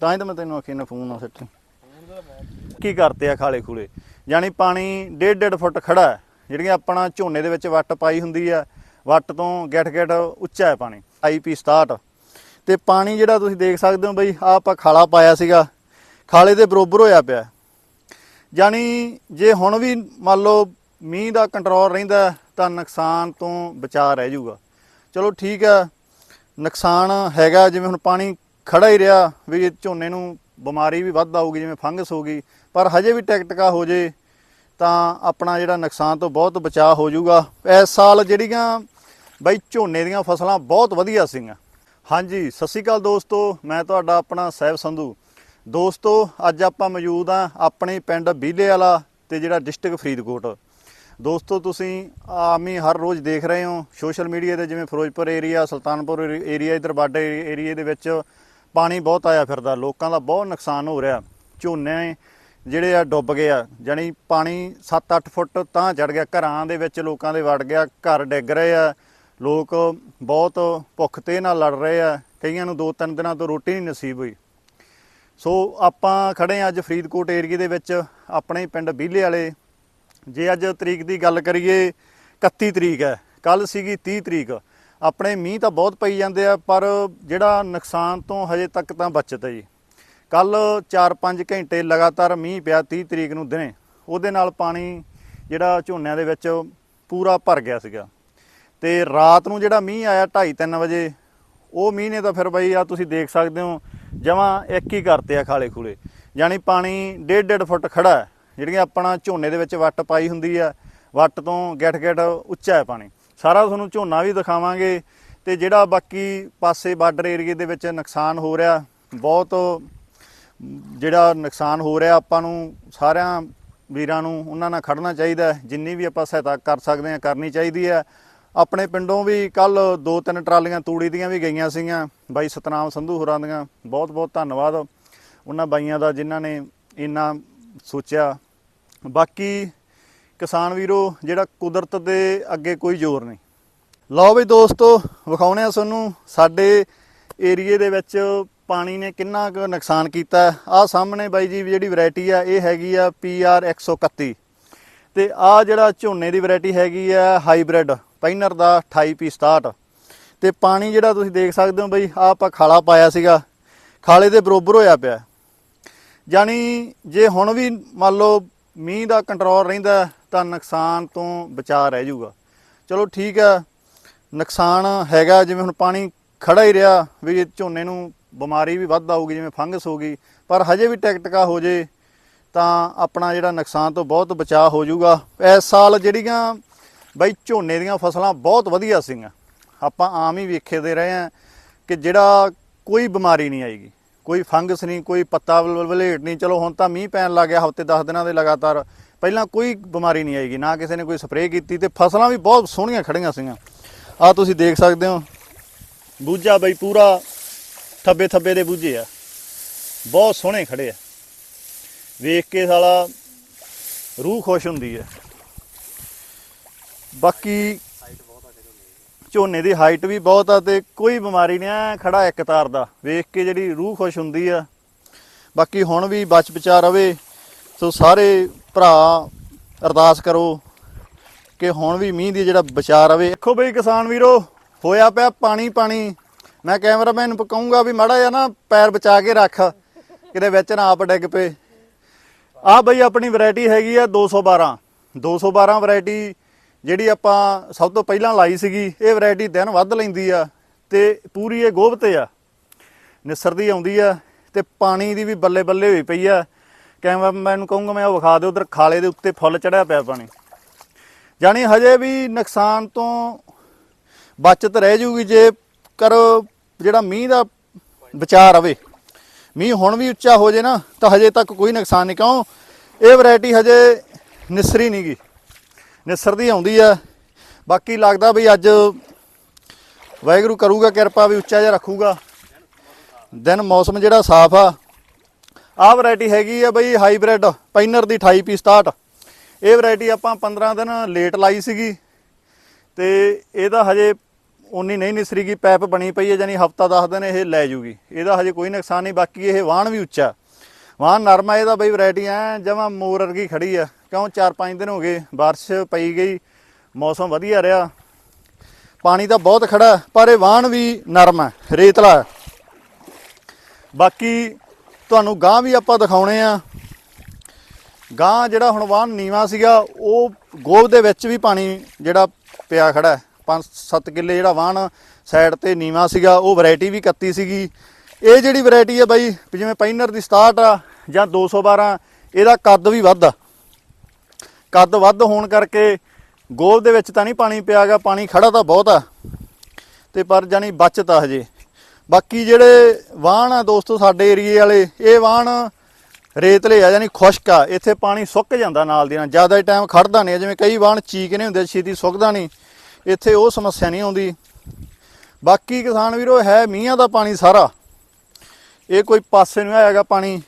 ਤਾਂ ਹੀ ਤਾਂ ਮੈਂ ਤੈਨੂੰ ਆਖੀ ਨਾ ਫੋਨ ਨਾ ਸੱਟ। ਕੀ ਕਰਤੇ ਆ ਖਾਲੇ ਖੂਲੇ? ਯਾਨੀ ਪਾਣੀ 1.5 ਫੁੱਟ ਖੜਾ ਹੈ, ਜਿਹੜੀਆਂ ਆਪਣਾ ਝੋਨੇ ਦੇ ਵਿੱਚ ਵੱਟ ਪਾਈ ਹੁੰਦੀ ਆ, ਵੱਟ ਤੋਂ ਗੈਠ ਗਿੱਠ ਉੱਚਾ ਹੈ ਪਾਣੀ ਆਈਪੀ 67 ਤੇ ਪਾਣੀ ਜਿਹੜਾ ਤੁਸੀਂ ਦੇਖ ਸਕਦੇ ਹੋ ਬਈ, ਆਹ ਆਪਾਂ ਖਾਲਾ ਪਾਇਆ ਸੀਗਾ, ਖਾਲੇ ਦੇ ਬਰੋਬਰ ਹੋਇਆ ਪਿਆ। ਯਾਨੀ ਜੇ ਹੁਣ ਵੀ ਮੰਨ ਲਓ ਮੀਂਹ ਦਾ ਕੰਟਰੋਲ ਰਹਿੰਦਾ, ਤਾਂ ਨੁਕਸਾਨ ਤੋਂ ਬਚਾ ਰਹਿ ਜਾਊਗਾ। ਚਲੋ ਠੀਕ ਹੈ ਨੁਕਸਾਨ ਹੈਗਾ, ਜਿਵੇਂ ਹੁਣ ਪਾਣੀ ਖੜਾ ਹੀ ਰਿਹਾ ਵੀ ਝੋਨੇ ਨੂੰ ਬਿਮਾਰੀ ਵੀ ਵੱਧ ਆਊਗੀ, ਜਿਵੇਂ ਫੰਗਸ ਹੋ ਗਈ। ਪਰ ਹਜੇ ਵੀ ਟਿਕਟਕਾ ਹੋ ਜੇ, ਤਾਂ ਆਪਣਾ ਜਿਹੜਾ ਨੁਕਸਾਨ ਤੋਂ ਬਹੁਤ ਬਚਾਅ ਹੋ ਜਾਊਗਾ। ਇਸ ਸਾਲ ਜਿਹੜੀਆਂ ਬਈ ਝੋਨੇ ਦੀਆਂ ਫਸਲਾਂ ਬਹੁਤ ਵਧੀਆ ਸੀਗੀਆਂ। ਹਾਂਜੀ, ਸਤਿ ਸ਼੍ਰੀ ਅਕਾਲ ਦੋਸਤੋ, ਮੈਂ ਤੁਹਾਡਾ ਆਪਣਾ ਸਹਿਬ ਸੰਧੂ। ਦੋਸਤੋ, ਅੱਜ ਆਪਾਂ ਮੌਜੂਦ ਆ ਆਪਣੇ ਪਿੰਡ ਬੀਲੇ ਵਾਲਾ ਤੇ ਜਿਹੜਾ ਡਿਸਟ੍ਰਿਕਟ ਫਰੀਦਕੋਟ। ਦੋਸਤੋ, ਤੁਸੀਂ ਆਮ ਹੀ ਹਰ ਰੋਜ਼ ਦੇਖ ਰਹੇ ਹੋ ਸੋਸ਼ਲ ਮੀਡੀਆ ਤੇ, ਜਿਵੇਂ ਫਿਰੋਜ਼ਪੁਰ ਏਰੀਆ ਸੁਲਤਾਨਪੁਰ ਏਰੀਆ ਇਧਰ ਬਾਡੇ ਏਰੀਆ ਦੇ ਵਿੱਚ ਪਾਣੀ ਬਹੁਤ ਆਇਆ ਫਿਰਦਾ। ਲੋਕਾਂ ਦਾ ਬਹੁਤ ਨੁਕਸਾਨ ਹੋ ਰਿਹਾ। ਝੋਨੇ ਜਿਹੜੇ ਆ ਡੁੱਬ ਗਏ ਆ, ਜਾਣੀ ਪਾਣੀ 7-8 ਫੁੱਟ ਤਾਂ ਚੜ ਗਿਆ। ਘਰਾਂ ਦੇ ਵਿੱਚ ਲੋਕਾਂ ਦੇ ਵੜ ਗਿਆ, ਘਰ ਡਿੱਗ ਰਹੇ ਆ। ਲੋਕ ਬਹੁਤ ਭੁੱਖ ਤੇ ਨਾਲ ਲੜ ਰਹੇ ਆ। ਕਈਆਂ ਨੂੰ 2-3 ਦਿਨਾਂ ਤੋਂ ਰੋਟੀ ਨਹੀਂ ਨਸੀਬ ਹੋਈ। ਸੋ ਆਪਾਂ ਖੜੇ ਹਾਂ ਅੱਜ ਫਰੀਦਕੋਟ ਏਰੀਏ ਦੇ ਵਿੱਚ, ਆਪਣੇ ਪਿੰਡ ਬੀਲੇ ਵਾਲੇ ਜੇ ਅੱਜ ਤਰੀਕ ਦੀ ਗੱਲ ਕਰੀਏ 31 ਤਰੀਕ ਹੈ। ਕੱਲ ਸੀਗੀ 30 ਤਰੀਕ। ਆਪਣੇ ਮੀਂਹ ਤਾਂ ਬਹੁਤ ਪਈ ਜਾਂਦੇ ਆ, ਪਰ ਜਿਹੜਾ ਨੁਕਸਾਨ ਤੋਂ ਹਜੇ ਤੱਕ ਤਾਂ ਬਚਤ ਹੈ ਜੀ। ਕੱਲ 4-5 ਘੰਟੇ ਲਗਾਤਾਰ ਮੀਂਹ ਪਿਆ 30 ਤਰੀਕ ਨੂੰ ਦਿਨੇ। ਉਹਦੇ ਨਾਲ ਪਾਣੀ ਜਿਹੜਾ ਝੋਨਿਆਂ ਦੇ ਵਿੱਚ ਪੂਰਾ ਭਰ ਗਿਆ ਸੀਗਾ। ਤੇ ਰਾਤ ਨੂੰ ਜਿਹੜਾ ਮੀਂਹ ਆਇਆ 2:30 ਵਜੇ, ਉਹ ਮੀਂਹ ਨੇ ਤਾਂ ਫਿਰ ਬਈ ਆ ਤੁਸੀਂ ਦੇਖ ਸਕਦੇ ਹੋ, ਜਮਾਂ ਇੱਕ ਹੀ ਕਰਤੇ ਆ ਖਾਲੇ ਖੂਲੇ ਯਾਨੀ ਪਾਣੀ 1.5 ਫੁੱਟ ਖੜਾ ਜਿਹੜੀਆਂ ਆਪਣਾ ਝੋਨੇ ਦੇ ਵਿੱਚ ਵੱਟ ਪਾਈ ਹੁੰਦੀ ਆ, ਵੱਟ ਤੋਂ ਗੈਠ ਗੈਠ ਉੱਚਾ ਹੈ ਪਾਣੀ। ਸਾਰਾ ਤੁਹਾਨੂੰ ਝੋਨਾ ਵੀ ਦਿਖਾਵਾਂਗੇ ਤੇ ਜਿਹੜਾ ਬਾਕੀ ਪਾਸੇ ਬਾਰਡਰ ਏਰੀਏ ਦੇ ਵਿੱਚ ਨੁਕਸਾਨ ਹੋ ਰਿਹਾ, ਬਹੁਤ ਜਿਹੜਾ ਨੁਕਸਾਨ ਹੋ ਰਿਹਾ ਆਪਾਂ ਨੂੰ ਸਾਰਿਆਂ ਵੀਰਾਂ ਨੂੰ, ਉਹਨਾਂ ਨਾਲ ਖੜਨਾ ਚਾਹੀਦਾ ਜਿੰਨੀ ਵੀ ਆਪਾਂ ਸਹਾਇਤਾ ਕਰ ਸਕਦੇ ਹਾਂ, ਕਰਨੀ ਚਾਹੀਦੀ ਹੈ। ਆਪਣੇ ਪਿੰਡੋਂ ਵੀ ਕੱਲ ਦੋ ਤਿੰਨ ਟਰਾਲੀਆਂ ਤੂੜੀ ਦੀਆਂ ਵੀ ਗਈਆਂ ਸੀਗੀਆਂ, ਬਾਈ ਸਤਨਾਮ ਸੰਧੂ ਹੋਰਾਂ ਦੀਆਂ। ਬਹੁਤ ਬਹੁਤ ਧੰਨਵਾਦ। ਉਹਨਾਂ ਬਾਈਆਂ ਦਾ ਜਿਨ੍ਹਾਂ ਨੇ ਇੰਨਾ ਸੋਚਿਆ। ਬਾਕੀ ਕਿਸਾਨ ਵੀਰੋ, ਜਿਹੜਾ ਕੁਦਰਤ ਦੇ ਅੱਗੇ ਕੋਈ ਜ਼ੋਰ ਨਹੀਂ। ਲਓ ਵੀ ਦੋਸਤੋ, ਵਿਖਾਉਣੇ ਆ ਤੁਹਾਨੂੰ ਸਾਡੇ ਏਰੀਏ ਦੇ ਵਿੱਚ ਪਾਣੀ ਨੇ ਕਿੰਨਾ ਕੁ ਨੁਕਸਾਨ ਕੀਤਾ। ਆਹ ਸਾਹਮਣੇ ਬਾਈ ਜੀ ਜਿਹੜੀ ਵੈਰਾਈਟੀ ਆ, ਇਹ ਹੈਗੀ ਆ PR 131 ਤੇ ਆ ਜਿਹੜਾ ਝੋਨੇ ਦੀ ਵੈਰਾਈਟੀ ਹੈਗੀ ਆ ਹਾਈਬ੍ਰਿਡ, ਪੈਨਰ ਦਾ 28 67 ਤੇ ਪਾਣੀ ਜਿਹੜਾ ਤੁਸੀਂ ਦੇਖ ਸਕਦੇ ਹੋ ਬਈ ਆ ਆਪਾਂ ਖਾਲਾ ਪਾਇਆ ਸੀਗਾ। ਖਾਲੇ ਦੇ ਬਰੋਬਰ ਹੋਇਆ ਪਿਆ। ਯਾਨੀ ਜੇ ਹੁਣ ਵੀ ਮੰਨ ਲਓ ਮੀਂਹ ਦਾ ਕੰਟਰੋਲ ਰਹਿੰਦਾ ਤਾਂ ਨੁਕਸਾਨ ਤੋਂ ਬਚਾ ਰਹਿ ਜਾਊਗਾ। ਚਲੋ ਠੀਕ ਹੈ, ਨੁਕਸਾਨ ਹੈਗਾ ਜਿਵੇਂ ਹੁਣ ਪਾਣੀ ਖੜਾ ਹੀ ਰਿਹਾ, ਵੀ ਇਹ ਝੋਨੇ ਨੂੰ ਬਿਮਾਰੀ ਵੀ ਵੱਧ ਆਊਗੀ, ਜਿਵੇਂ ਫੰਗਸ ਹੋ ਗਈ, ਪਰ ਹਜੇ ਵੀ ਟਿਕਟਕਾ ਹੋ ਜੇ, ਤਾਂ ਆਪਣਾ ਜਿਹੜਾ ਨੁਕਸਾਨ ਤੋਂ ਬਹੁਤ ਬਚਾਅ ਹੋ ਜਾਊਗਾ। ਇਸ ਸਾਲ ਜਿਹੜੀਆਂ ਬਈ ਝੋਨੇ ਦੀਆਂ ਫਸਲਾਂ ਬਹੁਤ ਵਧੀਆ ਸੀਗੀਆਂ। ਆਪਾਂ ਆਮ ਹੀ ਵੇਖਦੇ ਰਹੇ ਆ ਕਿ ਜਿਹੜਾ ਕੋਈ ਬਿਮਾਰੀ ਨਹੀਂ ਆਏਗੀ। ਕੋਈ ਫੰਗਸ ਨਹੀਂ, ਕੋਈ ਪੱਤਾ ਵਲੇਟ ਨਹੀਂ। ਚਲੋ ਹੁਣ ਤਾਂ ਮੀਂਹ ਪੈਣ ਲੱਗ ਗਿਆ ਹਫ਼ਤੇ 10 ਦਿਨਾਂ ਦੇ ਲਗਾਤਾਰ। ਪਹਿਲਾਂ ਕੋਈ ਬਿਮਾਰੀ ਨਹੀਂ ਆਏਗੀ, ਨਾ ਕਿਸੇ ਨੇ ਕੋਈ ਸਪਰੇਅ ਕੀਤੀ ਤੇ ਫਸਲਾਂ ਵੀ ਬਹੁਤ ਸੋਹਣੀਆਂ ਖੜੀਆਂ ਸੀਗੀਆਂ। ਆ ਤੁਸੀਂ ਦੇਖ ਸਕਦੇ ਹੋ। ਬੂਝਾ ਬਈ ਪੂਰਾ ਥੱਬੇ ਥੱਬੇ ਦੇ ਬੂਝੇ ਆ। ਬਹੁਤ ਸੋਹਣੇ ਖੜੇ ਆ। ਵੇਖ ਕੇ ਸਾਲਾ ਰੂਹ ਖੁਸ਼ ਹੁੰਦੀ ਹੈ ਬਾਕੀ ਝੋਨੇ ਦੀ ਹਾਈਟ ਵੀ ਬਹੁਤ ਆ ਤੇ ਕੋਈ ਬਿਮਾਰੀ ਨਹੀਂ ਆ ਖੜਾ ਇੱਕ ਤਾਰ ਦਾ। ਵੇਖ ਕੇ ਜਿਹੜੀ ਰੂਹ ਖੁਸ਼ ਹੁੰਦੀ ਆ। ਬਾਕੀ ਹੁਣ ਵੀ ਬਚ ਬਚਾ ਰਵੇ, ਸੋ ਸਾਰੇ ਭਰਾ ਅਰਦਾਸ ਕਰੋ ਕਿ ਹੁਣ ਵੀ ਮੀਂਹ ਦੀ ਜਿਹੜਾ ਬਚਾ ਰਵੇ। ਦੇਖੋ ਬਈ ਕਿਸਾਨ ਵੀਰੋ, ਹੋਇਆ ਪਿਆ ਪਾਣੀ ਪਾਣੀ। ਮੈਂ ਕੈਮਰਾਮੈਨ ਨੂੰ ਕਹੂੰਗਾ ਵੀ ਮਾੜਾ ਜਿਹਾ ਨਾ ਪੈਰ ਬਚਾ ਕੇ ਰੱਖ, ਕਿਤੇ ਵਿੱਚ ਨਾ ਆਪ ਡਿੱਗ ਪਏ। ਆ ਬਈ ਆਪਣੀ ਵੈਰਾਈਟੀ ਹੈਗੀ ਆ 212 212 ਵੈਰਾਈਟੀ ਜਿਹੜੀ ਆਪਾਂ ਸਭ ਤੋਂ ਪਹਿਲਾਂ ਲਾਈ ਸੀਗੀ, ਇਹ ਵੈਰਾਈਟੀ ਦਿਨ ਵੱਧ ਲੈਂਦੀ ਆ ਤੇ ਪੂਰੀ ਇਹ ਗੋਭ ਤੇ ਆ। ਨਿਸਰਦੀ ਆਉਂਦੀ ਆ ਤੇ ਪਾਣੀ ਦੀ ਵੀ ਬੱਲੇ ਬੱਲੇ ਹੋਈ ਪਈ ਆ। ਕੈਮਰਾਮੈਨ ਨੂੰ ਕਹੂੰਗਾ ਮੈਂ ਉਹ ਵਿਖਾ ਦੇ ਉਧਰ ਖਾਲੇ ਦੇ ਉੱਤੇ ਫੁੱਲ ਚੜਿਆ ਪਿਆ ਪਾਣੀ। ਜਾਣੀ ਹਜੇ ਵੀ ਨੁਕਸਾਨ ਤੋਂ ਬਚਤ ਰਹਿ ਜੂਗੀ ਜੇ ਕਰ ਜਿਹੜਾ ਮੀਂਹ ਦਾ ਬਚਾ ਰਵੇ ਮੀਂਹ ਹੁਣ ਵੀ ਉੱਚਾ ਹੋ ਜੇ ਨਾ, ਤਾਂ ਹਜੇ ਤੱਕ ਕੋਈ ਨੁਕਸਾਨ ਨਹੀਂ। ਕਿਉਂ? ਇਹ ਵੈਰਾਈਟੀ ਹਜੇ ਨਿਸਰੀ ਨਹੀਂਗੀ ਨਿਸਰਦੀ ਆਉਂਦੀ ਆ। ਬਾਕੀ ਲੱਗਦਾ ਵੀ ਅੱਜ ਵਾਹਿਗੁਰੂ ਕਰੂਗਾ, ਕਿਰਪਾ ਵੀ ਉੱਚਾ ਜਿਹਾ ਰੱਖੂਗਾ। ਦਿਨ ਮੌਸਮ ਜਿਹੜਾ ਸਾਫ਼ ਆ। ਆਹ ਵੈਰਾਈਟੀ ਹੈਗੀ ਆ ਬਈ ਹਾਈਬ੍ਰਿਡ ਪਾਈਨਰ ਦੀ 28 ਪੀ 67 ਇਹ ਵੈਰਾਈਟੀ ਆਪਾਂ 15 ਦਿਨ ਲੇਟ ਲਾਈ ਸੀਗੀ। ਤੇ ਇਹਦਾ ਹਜੇ ਉਨੀ ਨਹੀਂ ਨਿਸਰੀ ਗਈ ਪੈਪ ਬਣੀ ਪਈ ਹੈ ਜਾਨੀ ਹਫਤਾ 10 ਦਿਨ ਇਹ ਲੈ ਜੂਗੀ। ਇਹਦਾ ਹਜੇ ਕੋਈ ਨੁਕਸਾਨ ਨਹੀਂ, ਬਾਕੀ ਇਹ ਵਾਹਣ ਵੀ ਉੱਚਾ। ਵਾਹਣ ਨਰਮਾ ਇਹਦਾ ਬਈ ਵੈਰਾਈਟੀ ਐ, ਜਮਾ ਮੋਰ ਵਰਗੀ ਖੜੀ ਆ। ਕਿਉਂ 4-5 ਦਿਨ ਹੋ ਗਏ, ਬਾਰਿਸ਼ ਪਈ ਗਈ, ਮੌਸਮ ਵਧੀਆ ਰਿਹਾ। ਪਾਣੀ ਤਾਂ ਬਹੁਤ ਖੜਾ ਪਰ ਇਹ ਵਾਹਣ ਵੀ ਨਰਮ ਹੈ, ਰੇਤਲਾ ਬਾਕੀ ਤੁਹਾਨੂੰ ਗਾਂ ਵੀ ਆਪਾਂ ਦਿਖਾਉਣੇ ਆ। ਗਾਂ ਜਿਹੜਾ ਹੁਣ ਵਾਹਣ ਨੀਵਾ ਸੀਗਾ, ਉਹ ਗੋਬ ਦੇ ਵਿੱਚ ਵੀ ਪਾਣੀ ਜਿਹੜਾ ਪਿਆ ਖੜਾ 5-7 ਕਿੱਲੇ ਜਿਹੜਾ ਵਾਹਣ ਸਾਈਡ ਤੇ ਨੀਵਾ ਸੀਗਾ, ਉਹ ਵੈਰਾਈਟੀ ਵੀ ਕੱਤੀ ਸੀਗੀ। ਇਹ ਜਿਹੜੀ ਵੈਰਾਈਟੀ ਹੈ ਬਾਈ ਜਿਵੇਂ ਪੈਨਰ ਦੀ 67 ਆ ਜਾਂ 212 ਇਹਦਾ ਕੱਦ ਵੀ ਵੱਧ ਆ। ਕੱਦ ਵੱਧ ਹੋਣ ਕਰਕੇ ਗੋਲ ਦੇ ਵਿੱਚ ਤਾਂ ਨਹੀਂ ਪਾਣੀ ਪਿਆਗਾ, ਪਾਣੀ ਖੜਾ ਤਾਂ ਬਹੁਤ ਆ। ਤੇ ਪਰ ਜਾਨੀ ਬਚਤ ਆ ਹਜੇ। ਬਾਕੀ ਜਿਹੜੇ ਵਾਹਣ ਆ ਦੋਸਤੋ ਸਾਡੇ ਏਰੀਏ ਵਾਲੇ, ਇਹ ਵਾਹਣ ਰੇਤਲੇ ਆ ਯਾਨੀ ਖੁਸ਼ਕ ਆ। ਇੱਥੇ ਪਾਣੀ ਸੁੱਕ ਜਾਂਦਾ ਨਾਲ ਦੀ ਨਾਲ। ਜ਼ਿਆਦਾ ਟਾਈਮ ਖੜਦਾ ਨਹੀਂ ਜਿਵੇਂ ਕਈ ਵਾਹਣ ਚੀਕਨੇ ਹੁੰਦੇ, ਛੇਤੀ ਸੁੱਕਦਾ ਨਹੀਂ। ਇੱਥੇ ਉਹ ਸਮੱਸਿਆ ਨਹੀਂ ਆਉਂਦੀ। ਬਾਕੀ ਕਿਸਾਨ ਵੀਰੋ, ਹੈ ਮੀਂਹਾਂ ਦਾ ਪਾਣੀ ਸਾਰਾ। ਇਹ ਕੋਈ ਪਾਸੇ ਨੂੰ ਆਏਗਾ ਪਾਣੀ।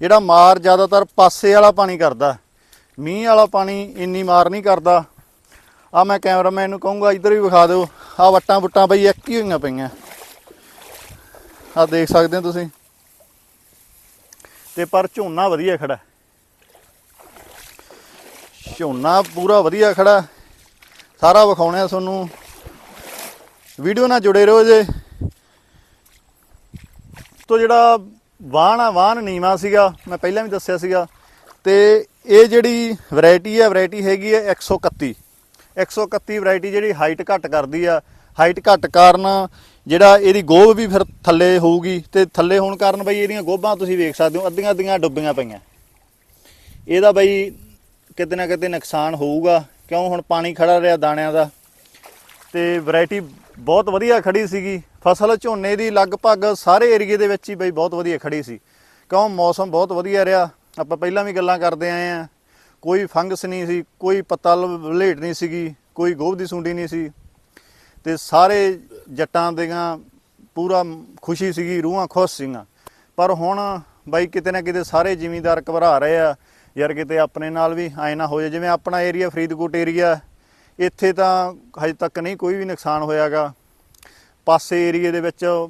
ਜਿਹੜਾ ਮਾਰ ਜ਼ਿਆਦਾਤਰ ਪਾਸੇ ਵਾਲਾ ਪਾਣੀ ਕਰਦਾ। ਮੀਂਹ ਵਾਲਾ ਪਾਣੀ ਇੰਨੀ ਮਾਰ ਨਹੀਂ ਕਰਦਾ। ਆ ਮੈਂ ਕੈਮਰਾਮੈਨ ਨੂੰ ਕਹੂੰਗਾ, ਇੱਧਰ ਵੀ ਵਿਖਾ ਦਿਓ। ਆ ਵੱਟਾਂ ਵੁੱਟਾਂ ਬਈ ਇੱਕ ਹੀ ਹੋਈਆਂ ਪਈਆਂ। ਆ ਦੇਖ ਸਕਦੇ ਹੋ ਤੁਸੀਂ। ਤੇ ਪਰ ਝੋਨਾ ਵਧੀਆ ਖੜਾ। ਝੋਨਾ ਪੂਰਾ ਵਧੀਆ ਖੜਾ। ਸਾਰਾ ਵਿਖਾਉਣਾ ਤੁਹਾਨੂੰ। ਵੀਡੀਓ ਨਾਲ ਜੁੜੇ ਰਹੋ ਜੇ। ਤੋਂ ਜਿਹੜਾ ਵਾਹਣ ਆ, ਵਾਹਣ ਨੀਵਾ ਸੀਗਾ, ਮੈਂ ਪਹਿਲਾਂ ਵੀ ਦੱਸਿਆ ਸੀਗਾ। ਤੇ ਇਹ ਜਿਹੜੀ ਵੈਰਾਈਟੀ ਹੈ ਵੈਰਾਈਟੀ ਹੈਗੀ ਹੈ 131 131 ਵੈਰਾਈਟੀ ਜਿਹੜੀ ਹਾਈਟ ਘੱਟ ਕਰਦੀ ਆ। ਹਾਈਟ ਘੱਟ ਕਾਰਨ ਜਿਹੜਾ ਇਹਦੀ ਗੋਭ ਵੀ ਫਿਰ ਥੱਲੇ ਹੋਊਗੀ ਤੇ ਥੱਲੇ ਹੋਣ ਕਾਰਨ ਬਈ ਇਹਦੀਆਂ ਗੋਭਾਂ ਤੁਸੀਂ ਵੇਖ ਸਕਦੇ ਹੋ, ਅੱਧੀਆਂ ਅੱਧੀਆਂ ਡੁੱਬੀਆਂ ਪਈਆਂ। ਇਹਦਾ ਬਈ ਕਿਤੇ ਨਾ ਕਿਤੇ ਨੁਕਸਾਨ ਹੋਊਗਾ। ਕਿਉਂ? ਹੁਣ ਪਾਣੀ ਖੜਾ ਰਿਹਾ ਦਾਣਿਆਂ ਦਾ। ਤੇ ਵੈਰਾਈਟੀ ਬਹੁਤ ਵਧੀਆ ਖੜੀ ਸੀਗੀ। ਫਸਲ ਝੋਨੇ ਦੀ ਲਗਭਗ ਸਾਰੇ ਏਰੀਏ ਦੇ ਵਿੱਚ ਹੀ ਬਈ ਬਹੁਤ ਵਧੀਆ ਖੜੀ ਸੀ। ਕਿਉਂ? ਮੌਸਮ ਬਹੁਤ ਵਧੀਆ ਰਿਹਾ। ਆਪਾਂ ਪਹਿਲਾਂ ਵੀ ਗੱਲਾਂ ਕਰਦੇ ਆਏ ਆ। ਕੋਈ ਫੰਗਸ ਨਹੀਂ ਸੀ, ਕੋਈ ਪੱਤਾ ਵਲੇਟ ਨਹੀਂ ਸੀਗੀ, ਕੋਈ ਗੋਭ ਦੀ ਸੁੰਡੀ ਨਹੀਂ ਸੀ। ਤੇ ਸਾਰੇ ਜੱਟਾਂ ਦੀਆਂ ਪੂਰਾ ਖੁਸ਼ੀ ਸੀਗੀ, ਰੂਹਾਂ ਖੁਸ਼ ਸੀਗੀਆਂ। ਪਰ ਹੁਣ ਬਾਈ ਕਿਤੇ ਨਾ ਕਿਤੇ ਸਾਰੇ ਜ਼ਿਮੀਂਦਾਰ ਘਬਰਾ ਰਹੇ ਆ, ਯਾਰ ਕਿਤੇ ਆਪਣੇ ਨਾਲ ਵੀ ਐ ਨਾ ਹੋ ਜਾਏ ਜਿਵੇਂ ਆਪਣਾ ਏਰੀਆ ਫਰੀਦਕੋਟ ਏਰੀਆ ਇੱਥੇ ਤਾਂ ਹਜੇ ਤੱਕ ਨਹੀਂ ਕੋਈ ਵੀ ਨੁਕਸਾਨ ਹੋਇਆਗਾ। ਪਾਸੇ ਏਰੀਏ ਦੇ ਵਿੱਚ,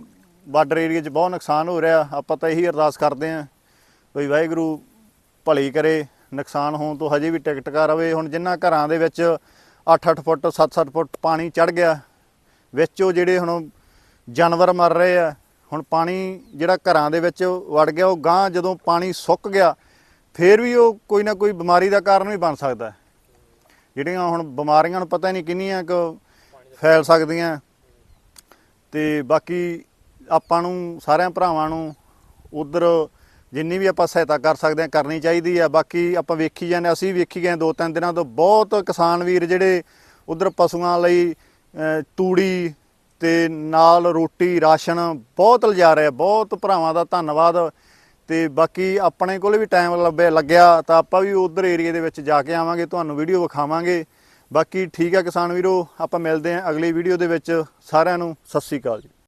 ਬਾਰਡਰ ਏਰੀਏ 'ਚ ਬਹੁਤ ਨੁਕਸਾਨ ਹੋ ਰਿਹਾ, ਆਪਾਂ ਤਾਂ ਇਹੀ ਅਰਦਾਸ ਕਰਦੇ ਆਂ। ਵੀ ਵਾਹਿਗੁਰੂ ਭਲੀ ਕਰੇ, ਨੁਕਸਾਨ ਹੋਣ ਤੋਂ ਹਜੇ ਵੀ ਟਿਕਟਕਾ ਰਵੇ ਹੁਣ ਜਿਨ੍ਹਾਂ ਘਰਾਂ ਦੇ ਵਿੱਚ 8-8 ਫੁੱਟ 7-7 ਫੁੱਟ ਪਾਣੀ ਚੜ ਗਿਆ, ਵਿੱਚ ਉਹ ਜਿਹੜੇ ਹੁਣ ਜਾਨਵਰ ਮਰ ਰਹੇ ਆ, ਹੁਣ ਪਾਣੀ ਜਿਹੜਾ ਘਰਾਂ ਦੇ ਵਿੱਚ ਵੜ ਗਿਆ, ਉਹ ਗਾਂ ਜਦੋਂ ਪਾਣੀ ਸੁੱਕ ਗਿਆ, ਫੇਰ ਵੀ ਉਹ ਕੋਈ ਨਾ ਕੋਈ ਬਿਮਾਰੀ ਦਾ ਕਾਰਨ ਵੀ ਬਣ ਸਕਦਾ ਜਿਹੜੀਆਂ ਹੁਣ ਬਿਮਾਰੀਆਂ ਨੂੰ ਪਤਾ ਨਹੀਂ ਕਿੰਨੀਆਂ ਕੁ ਫੈਲ ਸਕਦੀਆਂ। ਤੇ ਬਾਕੀ ਆਪਾਂ ਨੂੰ, ਸਾਰਿਆਂ ਭਰਾਵਾਂ ਨੂੰ ਉਧਰ ਜਿੰਨੀ ਵੀ ਆਪਾਂ ਸਹਾਇਤਾ ਕਰ ਸਕਦੇ ਹਾਂ, ਕਰਨੀ ਚਾਹੀਦੀ ਆ। ਬਾਕੀ ਆਪਾਂ ਵੇਖੀ ਜਾਂਦੇ ਅਸੀਂ ਵੇਖੀ ਗਏ ਦੋ ਤਿੰਨ ਦਿਨਾਂ ਤੋਂ। ਬਹੁਤ ਕਿਸਾਨ ਵੀਰ ਜਿਹੜੇ ਉਧਰ ਪਸ਼ੂਆਂ ਲਈ ਤੂੜੀ ਤੇ ਨਾਲ ਰੋਟੀ, ਰਾਸ਼ਨ ਬਹੁਤ ਲਿਜਾ ਰਹੇ ਆ। ਬਹੁਤ ਭਰਾਵਾਂ ਦਾ ਧੰਨਵਾਦ। ਤੇ ਬਾਕੀ ਆਪਣੇ ਕੋਲ ਵੀ ਟਾਈਮ ਲੱਭਿਆ, ਲੱਗਿਆ ਤਾਂ ਆਪਾਂ ਵੀ ਉਧਰ ਏਰੀਆ ਦੇ ਵਿੱਚ ਜਾ ਕੇ ਆਵਾਂਗੇ, ਤੁਹਾਨੂੰ ਵੀਡੀਓ ਵਿਖਾਵਾਂਗੇ। ਬਾਕੀ ਠੀਕ ਆ ਕਿਸਾਨ ਵੀਰੋ, ਆਪਾਂ ਮਿਲਦੇ ਹਾਂ ਅਗਲੀ ਵੀਡੀਓ ਦੇ ਵਿੱਚ। ਸਾਰਿਆਂ ਨੂੰ ਸਤਿ ਸ੍ਰੀ ਅਕਾਲ ਜੀ।